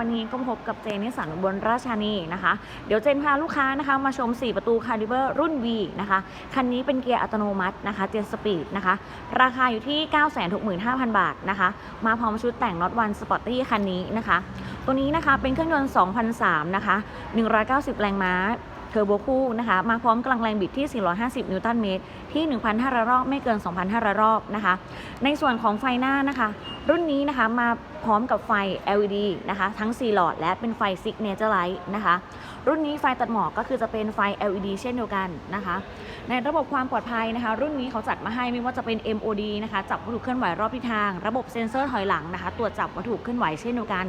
วันนี้ก็พบกับเจนนิสสันอุบนราชานีนะคะ เดี๋ยวเจนพาลูกค้านะคะมาชม 4 ประตูคาริเบอร์รุ่น V นะคะ คันนี้เป็นเกียร์อัตโนมัตินะคะเจนสปีดนะคะ ราคาอยู่ที่ 965,000 บาทนะคะ มาพร้อมชุดแต่งน็อตวันสปอร์ตี้คันนี้นะคะ ตัวนี้นะคะเป็นเครื่องยนต์2003นะคะ 190 แรงม้าเทอร์โบคู่นะคะ มาพร้อมกำลังแรงบิดที่ 450 นิวตันเมตร ที่ 1,500 รอบ ไม่เกิน 2,500 รอบนะคะ ในส่วนของไฟหน้านะคะ รุ่นนี้นะคะมาพร้อมกับไฟ LED นะคะ ทั้ง 4 หลอด และเป็นไฟ Signature Light นะคะ รุ่นนี้ไฟตัดหมอกก็คือจะเป็นไฟ LED เช่นเดียวกันนะคะ ในระบบความปลอดภัยนะคะ รุ่นนี้เขาจัดมาให้ไม่ว่าจะเป็น MOD นะคะ จับวัตถุเคลื่อนไหวรอบทิศทาง ระบบเซ็นเซอร์ถอยหลังนะคะ ตรวจจับวัตถุเคลื่อนไหวเช่นเดียวกัน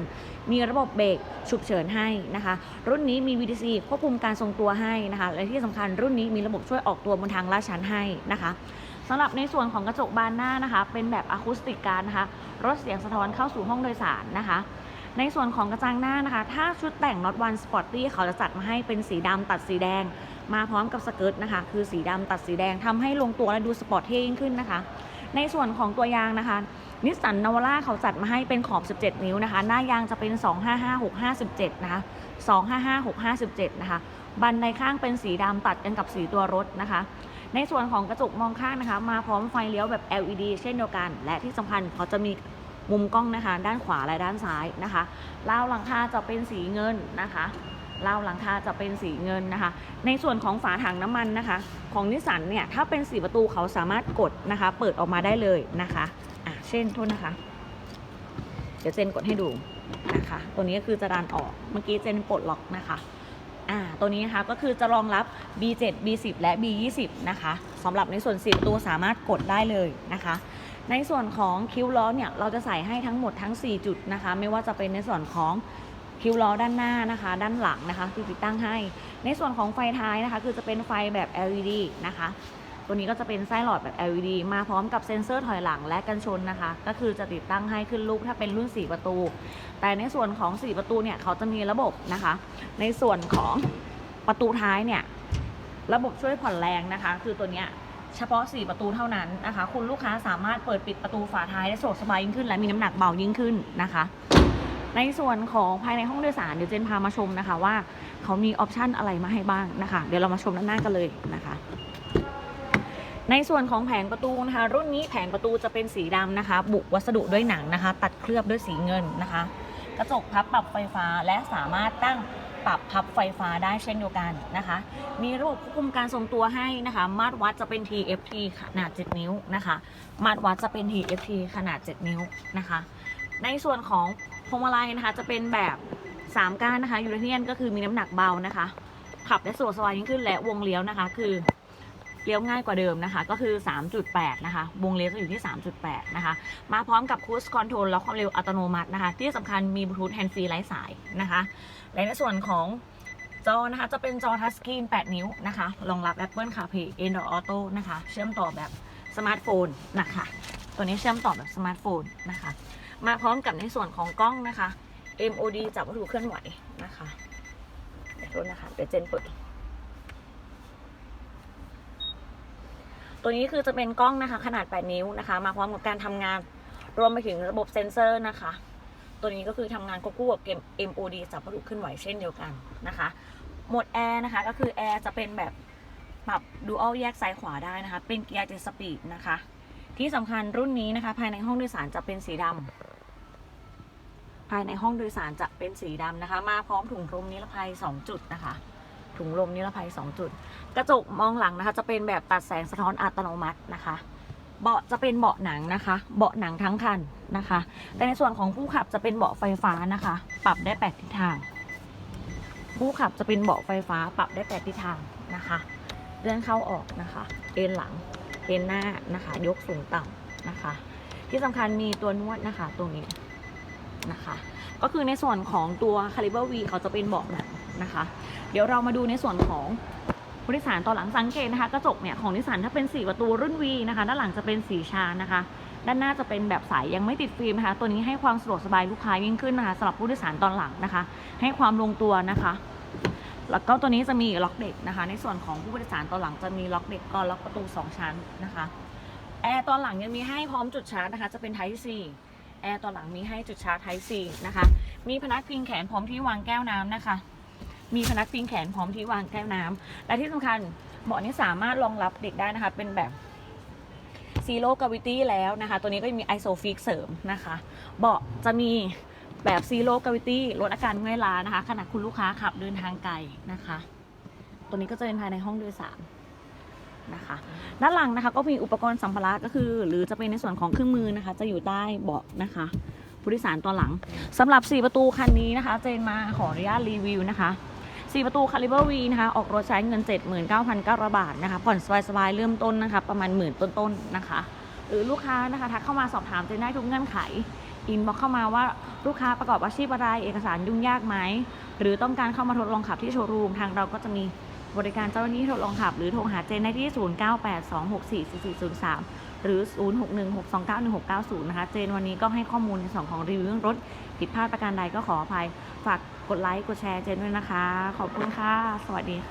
มีระบบเบรกฉุกเฉินให้นะคะ รุ่นนี้มี VDC ควบคุมการทรงตัวให้นะคะ และที่สำคัญรุ่นนี้มีระบบช่วยออกตัวบนทางลาดชันให้นะคะ สำหรับในส่วนของกระจกบานหน้านะคะ เป็นแบบอะคูสติกการนะคะลดเสียงสะท้อนเข้าสู่ห้องโดยสารนะคะ ในส่วนของกระจังหน้านะคะ ถ้าชุดแต่ง Not One Sporty เขาจะจัดมาให้เป็นสีดำตัดสีแดง มาพร้อมกับสเกิร์ตนะคะ คือสีดำตัดสีแดงทำให้ลงตัวและดูสปอร์ตเท่ยิ่งขึ้นนะคะ ในส่วนของตัวยางนะคะนิสสันนาวาร่าเขาจัดมาให้เป็นขอบ 17 นิ้วนะคะ หน้ายางจะเป็น 255657 นะคะ 255657 นะคะ บันในข้างเป็นสีดำตัดกันกับสีตัวรถนะคะ ในส่วนของกระจกมองข้างนะคะ มาพร้อมไฟเลี้ยวแบบ LED เช่นเดียวกัน และที่สำคัญเขาจะมีมุมกล้องนะคะ ด้านขวาและด้านซ้ายนะคะราวหลังคาจะเป็นสีเงินนะคะราวหลังคาจะเป็นสีเงินนะคะ ในส่วนของฝาถังน้ำมันนะคะ ของนิสสันเนี่ยถ้าเป็นสีประตูเขาสามารถกดนะคะ เปิดออกมาได้เลยนะคะอะเช่นโทษนะคะ เดี๋ยวเจนกดให้ดูนะคะ ตัวนี้ก็คือจะดันออกเมื่อกี้เจนปลดล็อกนะคะ อ่าตัวนี้นะคะก็คือจะรองรับ B7 B10 และ B20 นะคะสำหรับในส่วน 10 ตัวสามารถกดได้เลยนะคะ ในส่วนของคิ้วล้อเนี่ยเราจะใส่ให้ทั้งหมดทั้ง 4 จุดนะคะ ไม่ว่าจะเป็นในส่วนของคิ้วล้อด้านหน้านะคะ ด้านหลังนะคะที่ติดตั้งให้ ในส่วนของไฟท้ายนะคะ คือจะเป็นไฟแบบ LED นะคะ ตัวนี้ก็จะเป็นไส้หลอดแบบ LED มาพร้อมกับเซ็นเซอร์ถอยหลังและกันชนนะคะ ก็คือจะติดตั้งให้ขึ้นรูปถ้าเป็นรุ่น 4 ประตู แต่ในส่วนของ 4 ประตูเนี่ยเขาจะมีระบบนะคะ ในส่วนของประตูท้ายเนี่ยระบบช่วยผ่อนแรงนะคะ คือตัวเนี้ยเฉพาะ 4 ประตูเท่านั้นนะคะ คุณลูกค้าสามารถเปิดปิดประตูฝาท้ายได้สะดวกสบายยิ่งขึ้น และมีน้ำหนักเบายิ่งขึ้นนะคะ ในส่วนของภายในห้องโดยสารเดี๋ยวเจนพามาชมนะคะว่าเขามีออปชันอะไรมาให้บ้างนะคะ เดี๋ยวเรามาชมด้านหน้ากันเลยนะคะ ในส่วนของแผงประตูนะคะรุ่นนี้แผงประตูจะเป็นสีดำนะคะ บุวัสดุด้วยหนังนะคะ ตัดเคลือบด้วยสีเงินนะคะ กระจกพับปรับไฟฟ้าและสามารถตั้งปรับพับไฟฟ้าได้เช่นเดียวกันนะคะ มีระบบควบคุมการทรงตัวให้นะคะ มาตรวัดจะเป็น TFT ขนาด 7 นิ้วนะคะ มาตรวัดจะเป็น TFT ขนาด 7 นิ้วนะคะ ในส่วนของพวงมาลัยนะคะจะเป็นแบบ 3 ก้านนะคะยูเรเนียนก็คือมีน้ำหนักเบานะคะ ขับได้สะดวกสบายยิ่งขึ้นและวงเลี้ยวนะคะ คือ เลี้ยวง่ายกว่าเดิมนะคะ ก็คือ 3.8 นะคะ วงเลี้ยวจะอยู่ที่ 3.8 นะคะ มาพร้อมกับคูสคอนโทรลและความเร็วอัตโนมัตินะคะ ที่สำคัญมีบลูทูธแฮนด์ฟรีไร้สายนะคะ และในส่วนของจอนะคะ จะเป็นจอทัชสกรีน 8 นิ้วนะคะรองรับ Apple CarPlay Android Auto นะคะ เชื่อมต่อแบบสมาร์ทโฟนนะคะ ตัวนี้เชื่อมต่อแบบสมาร์ทโฟนนะคะ มาพร้อมกับในส่วนของกล้องนะคะ MOD จับวัตถุเคลื่อนไหวนะคะเดี๋ยวโทษนะคะ เดี๋ยวเจนเปิด ตัวนี้คือจะเป็นกล้องนะคะ ขนาด 8 นิ้วนะคะ มาพร้อมกับการทำงานรวมไปถึงระบบเซ็นเซอร์นะคะ ตัวนี้ก็คือทำงานควบคู่กับเกม MOD จับวัตถุเคลื่อนไหวเช่นเดียวกันนะคะโหมดแอร์นะคะก็คือแอร์จะเป็นแบบปรับดูอัลแยกซ้ายขวาได้นะคะ เป็นเกียร์เจ็ดสปีดนะคะ ที่สำคัญรุ่นนี้นะคะ ภายในห้องโดยสารจะเป็นสีดำภายในห้องโดยสารจะเป็นสีดำนะคะ มาพร้อมถุงลมนิรภัย 2 จุดนะคะ ถุงลมนิรภัย 2 จุด กระจกมองหลังนะคะ จะเป็นแบบตัดแสงสะท้อนอัตโนมัตินะคะ เบาะจะเป็นเบาะหนังนะคะ เบาะหนังทั้งคันนะคะ แต่ในส่วนของผู้ขับจะเป็นเบาะไฟฟ้านะคะ ปรับได้แปดทิศทาง ผู้ขับจะเป็นเบาะไฟฟ้า ปรับได้แปดทิศทางนะคะเลื่อนเข้าออกนะคะเอนหลังเอนหน้านะคะ ยกสูงต่ำนะคะ ที่สำคัญมีตัวนวดนะคะตรงนี้นะคะ ก็คือในส่วนของตัว Caliber V เขาจะเป็นเบาะหนัง นะคะ เดี๋ยวเรามาดูในส่วนของผู้โดยสารตอนหลังสังเกตนะคะ กระจกเนี่ยของนิสสันถ้าเป็น 4 ประตูรุ่น V นะคะ ด้านหลังจะเป็นสีชานะคะ ด้านหน้าจะเป็นแบบใสยยังไม่ติดฟิล์มนะคะ ตัวนี้ให้ความสะดวกสบายลูกค้ายิ่งขึ้นนะคะสำหรับผู้โดยสารตอนหลังนะคะ ให้ความลงตัวนะคะ แล้วก็ตัวนี้จะมีล็อกเด็กนะคะ ในส่วนของผู้โดยสารตอนหลังจะมีล็อกเด็กก็ล็อกประตู 2 ชั้นนะคะแอร์ตอนหลังยังมีให้พร้อมจุดชาร์จนะคะ จะเป็น Type C แอร์ตัวหลังมีให้จุดชาร์จ Type C นะคะ มีพนักพิงแขนพร้อมที่วางแก้วน้ำนะคะ มีพนักพิงแขนพร้อมที่วางแก้วน้ำและที่สำคัญเบาะนี้สามารถรองรับเด็กได้นะคะ เป็นแบบ Zero Gravity แล้วนะคะ ตัวนี้ก็มี Isofix เสริมนะคะ เบาะจะมีแบบ Zero Gravity ลดอาการเมื่อยล้านะคะ ขณะคุณลูกค้าขับเดินทางไกลนะคะ ตัวนี้ก็จะเป็นภายในห้องโดยสารนะคะด้านหลังนะคะก็มีอุปกรณ์สัมภาระก็คือ หรือจะเป็นในส่วนของเครื่องมือนะคะ จะอยู่ใต้เบาะนะคะผู้โดยสารตอนหลังสำหรับ 4 ประตูคันนี้นะคะ เจนมาขออนุญาตรีวิวนะคะ 4 ประตูคาลิเบอร์วีนะคะ ออกรถใช้เงิน 79,900 บาทนะคะ ผ่อนสบายๆ เริ่มต้นนะคะ ประมาณหมื่นต้นๆ นะคะ หรือลูกค้านะคะทักเข้ามาสอบถามเจนได้ทุกเงื่อนไข อินบอกเข้ามาว่าลูกค้าประกอบอาชีพอะไร เอกสารยุ่งยากไหม หรือต้องการเข้ามาทดลองขับที่โชว์รูม ทางเราก็จะมีบริการเจ้าหน้าที่ทดลองขับ หรือโทรหาเจนได้ที่ 0982644403 หรือ 0616291690 นะคะ เจนวันนี้ก็ให้ข้อมูลในส่วนของรีวิวเรื่องรถผิดพลาดประการใดก็ขออภัยฝาก ดไลค์ กดแชร์เจนด้วยนะคะ ขอบคุณค่ะ สวัสดีค่ะ